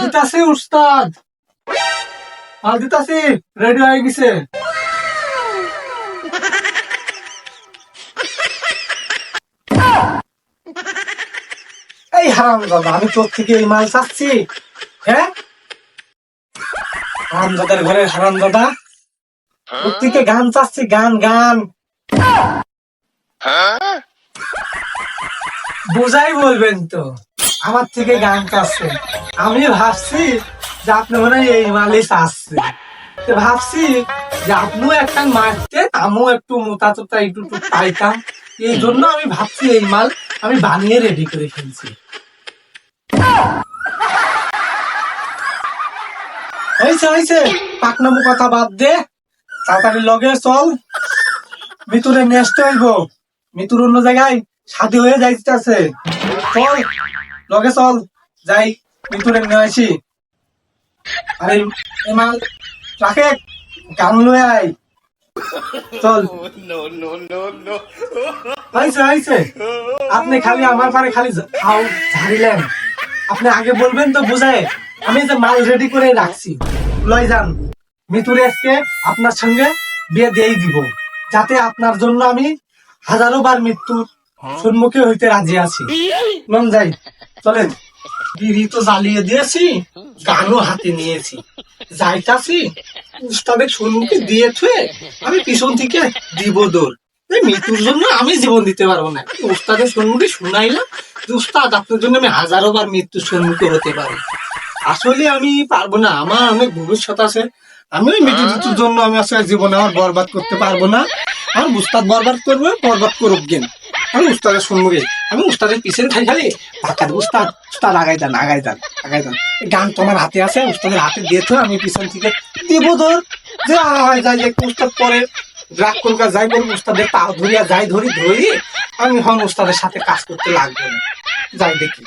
দিতাছি উস্তাদ মাল দিতাছি রেডি হয়ে গেছে এই হারাম দাদা আমি তোর থেকে এই মাল চাচ্ছি। হ্যাঁ? হারাম দাদার ঘরে হারাম দাদা। তোর থেকে গান চাচ্ছি গান গান। বোঝাই বলবেন তো। আমার থেকে গান চাচ্ছে আমি ভাবছি যে আপনি মনে হয় এই চাচ্ছে তো ভাবছি যে আপনিও একটা মারতে আমিও একটু মোটা তোতা একটু পাইতাম। এই জন্য আমি ভাবছি এই মাল আমি বানিয়ে রেডি করে ফেলছি। হয়েছে হয়েছে। পাকনামু কথা বাদ দে। তাড়াতাড়ি লগে চল। মিতুরে নেক্সট হইব। মিতুর অন্য জায়গায় শাদি হয়ে যাইতেছে। চল, লগে চল। যাই মিতুরে নিয়ে আসি। আরে, এ মাল, রাখে, গান লয়ে আয়। চল। হয়েছে হয়েছে আপনি খালি আমার পারে খালি খাও ঝাড়িলেন। আপনি আগে বলবেন তো বুঝায়। আমি যে মাল রেডি করে রাখছি। লয় যান। মিতুরে আজকে আপনার সঙ্গে বিয়ে দিয়েই দিব। যাতে আপনার জন্য আমি হাজারো বার মৃত্যুর সম্মুখে হইতে রাজি আছি। নন যাই চলেন। বিড়ি তো জ্বালিয়ে দিয়েছি গানও হাতে নিয়েছি। যাইতাছি উস্তাদের সম্মুখে দিয়ে থুয়ে আমি পিছন থেকে দিব এই মৃত্যুর জন্য আমি জীবন দিতে পারব না। উস্তাদের সম্মুখে শুনাইলাম যে উস্তাদ আপনার জন্য আমি হাজারো বার মৃত্যুর সম্মুখে হতে পারি। আসলে আমি পারব না। আমার অনেক ভবিষ্যৎ আছে। আমি ওই মৃত্যুর জন্য আমি আসলে জীবনে আমার বরবাদ করতে পারব না। আমার উস্তাদ বরবাদ করবে বরবাদ করুক গেন আমি উস্তাদের সম্মুখে, আমি উস্তাদের পিছনে থাকি খালি। পাকাত উস্তাদ উস্তাদ আগাই যান আগাই যান আগাই যান গান তোমার হাতে আছে, উস্তাদের হাতে দিয়ে আমি পিছন থেকে দেব ধর। যে আয়, যাই একটু উস্তাদ পরে রাগ কলকা যাই করুক উস্তাদের পা ধরিয়া যাই ধরি ধরি। আমি এখন উস্তাদের সাথে কাজ করতে লাগবে যাই দেখি।